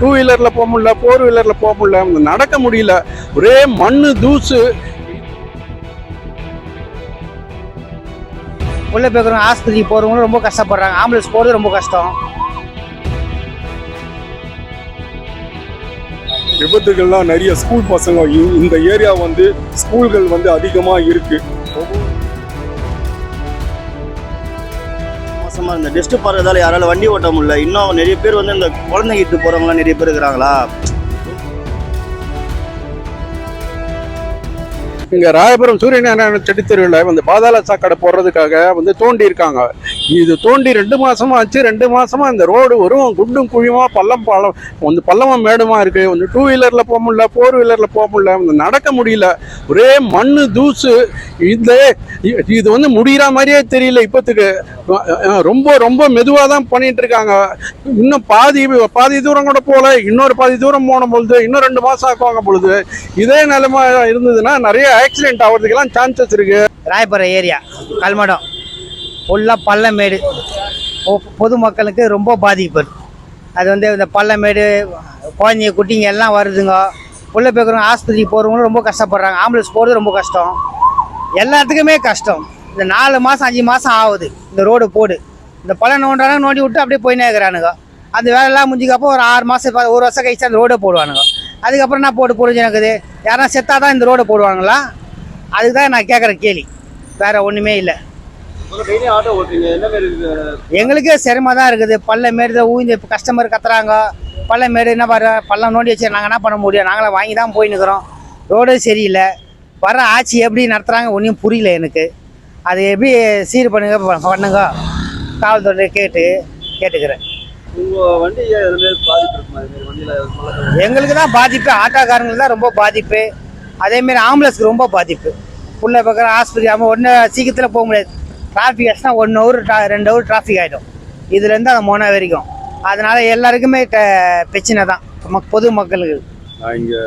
Two வீலரில் போக முடியல ஃபோர் வீலரில் போக முடியல நடக்க முடியல. ஒரே மண்ணு தூசு. உள்ள போய்க்கிறவங்க ஆஸ்பத்திரிக்கு போகிறவங்களும் ரொம்ப கஷ்டப்படுறாங்க. ஆம்புலன்ஸ் போகிறது ரொம்ப கஷ்டம். விபத்துகள்லாம் நிறைய ஸ்கூல் பசங்க இந்த ஏரியா வந்து ஸ்கூல்கள் வந்து அதிகமா இருக்கு. மோசமாக இந்த டெஸ்ட் போகிறதால யாரால வண்டி ஓட்ட முடியல. இன்னும் நிறைய பேர் வந்து இந்த குழந்தைங்க இட்டு போகிறவங்களாம் நிறைய பேர் இருக்கிறாங்களா? இங்க ராயபுரம் சூரியநாராயண செடித்தெருவில் வந்து பாதாள சாக்கடை போடுறதுக்காக வந்து தோண்டி இருக்காங்க. இது தோண்டி ரெண்டு மாசமா ஆச்சு ரெண்டு மாசமா இந்த ரோடு வரும் குண்டும் குழியுமா பள்ளம் பள்ளம் வந்து பள்ளமா மேடுமா இருக்கு வந்து டூ வீலர்ல போக முடியல ஃபோர் வீலர்ல போக முடியல நடக்க முடியல. ஒரே மண்ணு தூசு. இந்த இது வந்து முடிகிற மாதிரியே தெரியல இப்போத்துக்கு. ரொம்ப ரொம்ப மெதுவாக தான் பண்ணிட்டு இருக்காங்க. இன்னும் பாதி பாதி தூரம் கூட போகல இன்னொரு பாதி தூரம் போன பொழுது இன்னும் ரெண்டு மாசம் ஆக்குவாங்க பொழுது இதே நிலைமை இருந்ததுன்னா நிறைய ஆக்சிடென்ட் ஆகிறதுக்கெல்லாம் சான்சஸ் இருக்கு. ராயபுரம் ஏரியா கல்மடம். ஃபுல்லாக பள்ளமேடு. பொ- பொதுமக்களுக்கு ரொம்ப பாதிப்பு. அது வந்து இந்த பள்ளமேடு குழந்தைங்க குட்டிங்க எல்லாம் வருதுங்க. உள்ளே போய்க்கிறவங்க ஆஸ்பத்திரிக்கு போகிறவங்களும் ரொம்ப கஷ்டப்படுறாங்க. ஆம்புலன்ஸ் போகிறது ரொம்ப கஷ்டம். எல்லாத்துக்குமே கஷ்டம். இந்த நாலு மாதம் அஞ்சு மாதம் ஆகுது. இந்த ரோடு போடு. இந்த பள்ளம் நோண்டாங்க நோண்டி விட்டு அப்படியே போயினே இருக்கிறானுங்க. அந்த வேலையெல்லாம் முடிஞ்சுக்கப்போ ஒரு ஆறு மாதம் ஒரு வருஷம் கழிச்சு அந்த ரோடை போடுவானுங்க. அதுக்கப்புறம் என்ன போட்டு புரிஞ்சு எனக்குது யாரா செத்தாதான் இந்த ரோடை போடுவாங்களா? அதுக்கு தான் நான் கேட்குற கேள்வி. வேற ஒன்றுமே இல்லை. எங்களுக்கே சிரமமாக தான் இருக்குது. பள்ளம் மாரி தான் ஊய்ந்து இப்போ கஸ்டமர் கத்துறாங்க. பள்ளம் மாரி என்ன பாரு பள்ளம் நோண்டி வச்சு நாங்கள் என்ன பண்ண முடியும்? நாங்களும் வாங்கி தான் போய் நிற்கிறோம் ரோடு சரியில்லை. வர ஆட்சி எப்படி நடத்துகிறாங்க ஒன்றும் புரியல எனக்கு. அது எப்படி சீர் பண்ணுங்க பண்ணுங்க? காவல்துறை கேட்டு கேட்டுக்கிறேன். எங்களுக்கு தான் பாதிப்பு. ஆட்டோக்காரங்களுக்கு தான் ரொம்ப பாதிப்பு. அதேமாரி ஆம்புலன்ஸ்க்கு ரொம்ப பாதிப்பு. உள்ள பக்கம் ஆஸ்பத்திரி ஆமாம் ஒன்று சீக்கிரத்தில் போக முடியாது. டிராஃபிக் ஆச்சுன்னா ஒன் ஹவர் ரெண்டு ஹவர் டிராஃபிக் ஆகிடும் இதுலேருந்து அந்த மொன வரைக்கும். அதனால் எல்லாருக்குமே பிரச்சனை தான். மக்- பொது மக்களுக்கு. நான் இங்கே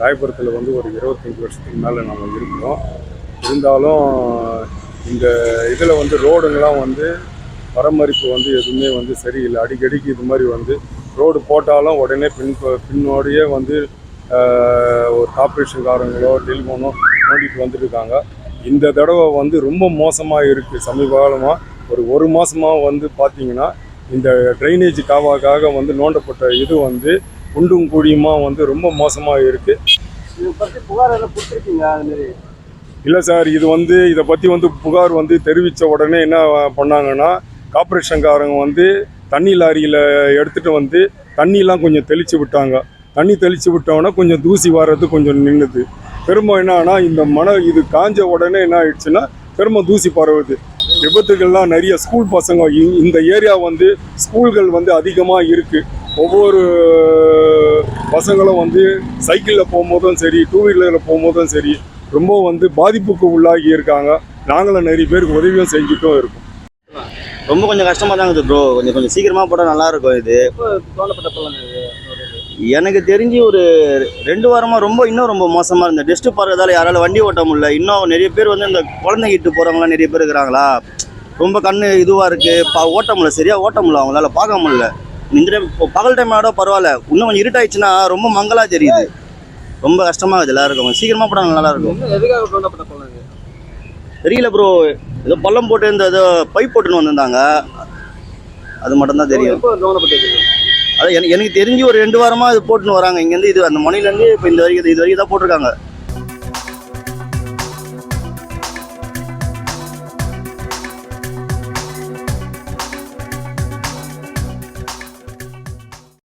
ராயபுரத்தில் வந்து ஒரு இருபத்தஞ்சி வருஷத்துக்கு மேலே நம்ம இருக்கிறோம். இருந்தாலும் இந்த இதில் வந்து ரோடுங்கெல்லாம் வந்து பராமரிப்பு வந்து எதுவுமே வந்து சரியில்லை. அடிக்கடிக்கு இது மாதிரி வந்து ரோடு போட்டாலும் உடனே பின் பின்னோடையே வந்து ஆஹ், ஒரு கார்பரேஷன்காரங்களோ டெலிஃபோனோ நோண்டிட்டு வந்துருக்காங்க இந்த தடவை வந்து ரொம்ப மோசமாக இருக்குது சமீப காலமாக ஒரு ஒரு மாதமாக வந்து பார்த்தீங்கன்னா இந்த ட்ரைனேஜ் காவாக்காக வந்து நோண்டப்பட்ட இது வந்து குண்டும் கூடியுமா வந்து ரொம்ப மோசமாக இருக்குது இல்லை சார் இது வந்து இதை பற்றி வந்து புகார் வந்து தெரிவித்த உடனே என்ன பண்ணாங்கன்னா கார்பரேஷன்காரங்க வந்து தண்ணி லாரியில் எடுத்துகிட்டு வந்து தண்ணிலாம் கொஞ்சம் தெளித்து விட்டாங்க. தண்ணி தெளித்து விட்டோன்னா கொஞ்சம் தூசி வர்றது கொஞ்சம் நின்றுது திரும்ப என்னன்னா இந்த மணல் இது காஞ்ச உடனே என்ன ஆயிடுச்சுன்னா திரும்ப தூசி பரவுது. விபத்துகள்லாம் நிறைய ஸ்கூல் பசங்க இ- இந்த ஏரியா வந்து ஸ்கூல்கள் வந்து அதிகமாக இருக்குது ஒவ்வொரு பசங்களும் வந்து சைக்கிளில் போகும்போதும் சரி டூ வீலரில் போகும்போதும் சரி ரொம்ப வந்து பாதிப்புக்கு உள்ளாகி இருக்காங்க. நாங்களும் நிறைய பேருக்கு உதவியும் செஞ்சுட்டும் இருக்கோம். ரொம்ப கொஞ்சம் கஷ்டமா தான் இருக்குது ப்ரோ கொஞ்சம் கொஞ்சம் சீக்கிரமா போட்டால் நல்லா இருக்கும் இது. தோண்டப்பட்ட பள்ளம் இது எனக்கு தெரிஞ்சு ஒரு ரெண்டு வாரமா ரொம்ப இன்னும் ரொம்ப மோசமா இருந்த. டெஸ்ட் போறதால யாரால வண்டி ஓட்ட முடியல. இன்னும் நிறைய பேர் வந்து இந்த குழந்தைங்க இட்டு போறவங்களாம் நிறைய பேர் இருக்கிறாங்களா? ரொம்ப கண்ணு இதுவா இருக்கு. பா- ஓட்ட முடியல. சரியா ஓட்ட முடியல. அவங்களால பார்க்க முடியல. இந்த டைம் பகல் டைம் ஆட பரவாயில்ல. இன்னும் கொஞ்சம் இருட்டாயிடுச்சுன்னா ரொம்ப மங்களா தெரியுது. ரொம்ப கஷ்டமா இருக்குது. எல்லாருக்கும் கொஞ்சம் சீக்கிரமா போட நல்லா இருக்கும். என்ன எதுக்காக தோண்டப்பட்ட பள்ளம் இது தெரியல ப்ரோ ஏதோ பள்ளம் போட்டு இந்த ஏதோ பைப் போட்டுன்னு வந்திருந்தாங்க. அது மட்டும் தான் தெரியும். அதான் எனக்கு தெரிஞ்சு ஒரு ரெண்டு வாரமாக இது போட்டுன்னு வராங்க. இங்கேருந்து இது அந்த மணிலேருந்து இப்போ இந்த வரைக்கும் இது வரைக்கும் தான் போட்டிருக்காங்க.